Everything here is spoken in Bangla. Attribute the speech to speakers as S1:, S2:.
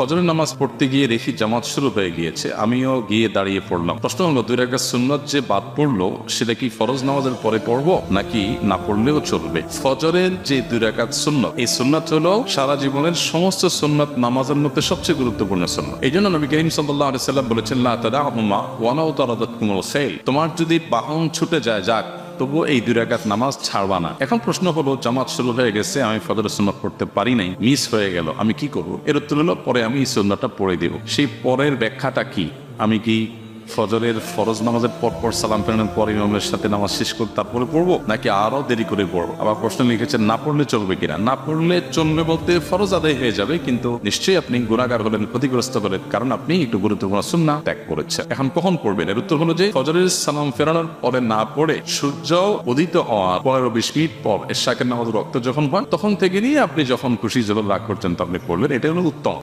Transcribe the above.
S1: ফজরের নামাজ পড়তে গিয়ে দেখি জামাত শুরু হয়ে গিয়েছে। আমিও গিয়ে দাঁড়িয়ে পড়লাম। প্রশ্ন হলো, দুই রাকাত সুন্নত যে বাদ পড়ল, সেটা কি ফরজ নামাজের পরে পড়ব, নাকি না পড়লেও চলবে? ফজরের যে দুই রাকাত সুন্নত, এই সুন্নত হলো সারা জীবনের সমস্ত সুন্নত নামাজের মধ্যে সবচেয়ে গুরুত্বপূর্ণ সুন্নত। এই জন্য নবী করিম সাল্লাহ সাল্লাম বলেছেন, লা তারাদাতকুমুল খাইল তোমার যদি বাহন ছুটে যায়, যাক তবুও এই দুই রাকাত নামাজ ছাড়বা না। এখন প্রশ্ন হলো, জামাত শুরু হয়ে গেছে, আমি ফদর সুন্নত পড়তে পারি নাই মিস হয়ে গেল, আমি কি করব? এর উত্তর হলো, পরে আমি এই পড়ে দেব। সেই পরের ব্যাখ্যাটা কি? আমি কি ফজরের ফরজ নামাজের পর পর সালাম ফেরানোর পর ইমামের সাথে নামাজ শেষ করে তারপরে পড়ব, নাকি আরও দেরি করে পড়ব? আবার প্রশ্ন লিখেছেন না পড়লে চলবে কিনা? না পড়লে চলবে বলতে ফরজ আদায় হয়ে যাবে, কিন্তু নিশ্চয়ই আপনি গুণাগার হলেন, ক্ষতিগ্রস্ত হলেন, কারণ আপনি একটু গুরুত্বপূর্ণ সুন্না ত্যাগ করেছেন। এখন কখন পড়বেন? এর উত্তর হলো যে, ফজরের সালাম ফেরানোর পরে না পড়ে সূর্য উদিত হওয়ার পনেরো বিশ মিনিট পর এর শাকের নামাজ রক্ত যখন হয়, তখন থেকে নিয়ে আপনি যখন খুশি যখন রাগ করছেন তখন পড়বেন এটা হলো উত্তম।